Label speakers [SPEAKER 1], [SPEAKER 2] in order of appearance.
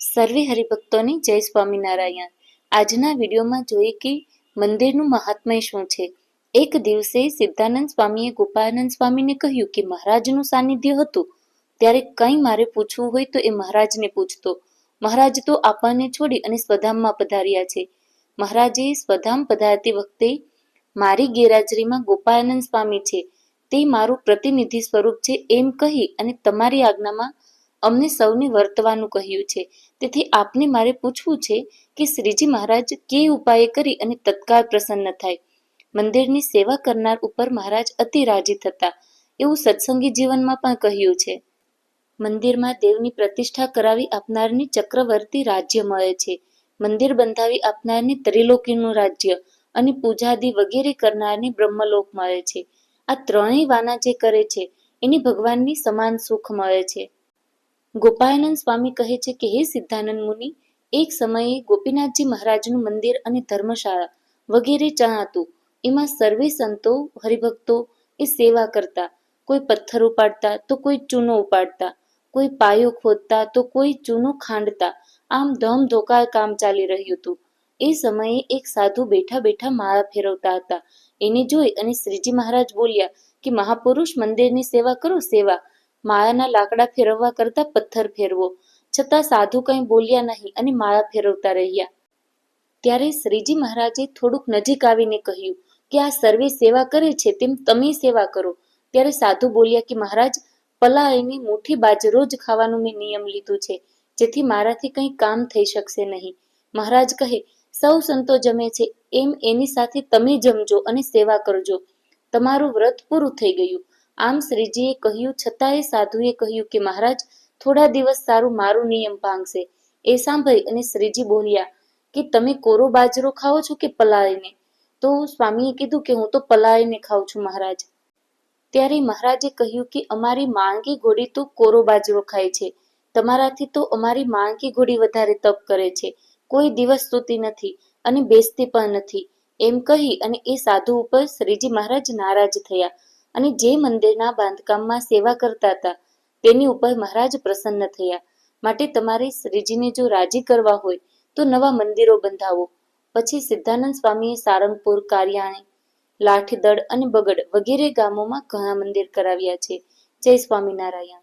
[SPEAKER 1] સર્વે હરિભક્તોને જય સ્વામિનારાયણ. આજના વિડીયોમાં જોઈએ કે મંદિરનું મહાત્મય શું છે. એક દિવસે સિદ્ધાનંદ સ્વામીએ ગોપાનંદ સ્વામીને કહ્યું કે મહારાજનું સાનિધ્ય હતું. ત્યારે કંઈ મારે પૂછવું હોય તો એ મહારાજને પૂછતો. મહારાજ તો આપણને છોડી અને સ્વધામમાં પધાર્યા છે. મહારાજે સ્વધામ પધારતી વખતે મારી ગેરહાજરીમાં ગોપાનંદ સ્વામી છે. તે મારું પ્રતિનિધિ સ્વરૂપ છે એમ કહી અને તમારી આજ્ઞામાં અમને સૌને વર્તવાનું કહ્યું છે. તેથી આપને મારે પૂછવું છે કે શ્રીજી મહારાજ, કે ઉપાય કરી અને તત્કાળ પ્રસન્ન થાય? મંદિરની સેવા કરનાર ઉપર મહારાજ અતિ રાજી થતા. એવું સત્સંગી જીવનમાં પણ કહ્યું છે. મંદિરમાં દેવની પ્રતિષ્ઠા કરાવી આપનારને ચક્રવર્તી રાજ્ય મળે છે. મંદિર બંધાવી આપનારને ત્રિલોકીનું રાજ્ય અને પૂજાદી વગેરે કરનારને બ્રહ્મલોક મળે છે. આ ત્રણેય વાના જે કરે છે, એને ભગવાનની સમાન સુખ મળે છે. ગોપાળાનંદ સ્વામી કહે છે કે, હે સિદ્ધાનંદ મુનિ, એક સમયે ગોપીનાથજી મહારાજનું મંદિર અને ધર્મશાળા વગેરે ચા હતું એમાં સર્વે સંતો, હરિભક્તો એ સેવા કરતા. કોઈ પથ્થર ઉપાડતા તો કોઈ ચૂનો ઉપાડતા. કોઈ પાયો ખોદતા તો કોઈ ચૂનો ખાંડતા. આમ ધમ ધોકા કામ ચાલી રહ્યું હતું. એ સમયે એક સાધુ બેઠા બેઠા માળા ફેરવતા હતા. એને જોઈ અને શ્રીજી મહારાજ બોલ્યા કે, મહાપુરુષ મંદિરની સેવા કરો, સેવા. માળાના લાકડા ફેરવવા કરતા પથ્થર ફેરવો. છતાં સાધુ કંઈ બોલ્યા નહીં અને માળા ફેરવતા રહ્યા. ત્યારે શ્રીજી મહારાજે થોડુંક નજીક આવીને કહ્યું કે આ સર્વે સેવા કરે છે તેમ તમે સેવા કરો. ત્યારે સાધુ બોલ્યા કે મહારાજ પલાળીની મોટી બાજરો જ ખાવાનું મેં નિયમ લીધું છે, જેથી મારાથી કંઈ કામ થઈ શકશે નહીં. મહારાજ કહે, સૌ સંતો જમે છે, એમ એની સાથે તમે જમજો અને સેવા કરજો. તમારું વ્રત પૂરું થઈ ગયું. આમ શ્રીજીએ કહ્યું, છતાંય સાધુએ કહ્યું કે, મહારાજ, થોડા દિવસ સારું મારું નિયમ ભાંગશે. એ સાંભળી અને શ્રીજી બોલ્યા, કે તમે કોરો બાજરો ખાઓ છો કે પલાળીને? તો સ્વામીએ કીધું કે, હું તો પલાળીને ખાઉં છું, મહારાજ. ત્યારે મહારાજે કહ્યું કે, અમારી માંગી ઘોડી તો કોરો બાજરો ખાય છે. તમારાથી તો અમારી માંગી ઘોડી વધારે તપ કરે છે. કોઈ દિવસ સૂતી નથી અને બેસતી પણ નથી. એમ કહી અને એ સાધુ ઉપર શ્રીજી મહારાજ નારાજ થયા. અને જે મંદિરના બાંધકામમાં સેવા કરતા હતા, તેની ઉપર મહારાજ પ્રસન્ન થયા. માટે તમારે શ્રીજીને જો રાજી કરવા હોય, તો નવા મંદિરો બંધાવો. પછી સિદ્ધાનંદ સ્વામીએ સારંગપુર, કારિયાણી, લાઠીદળ અને બગડ વગેરે ગામોમાં ઘણા મંદિર કરાવ્યા છે. જય સ્વામિનારાયણ.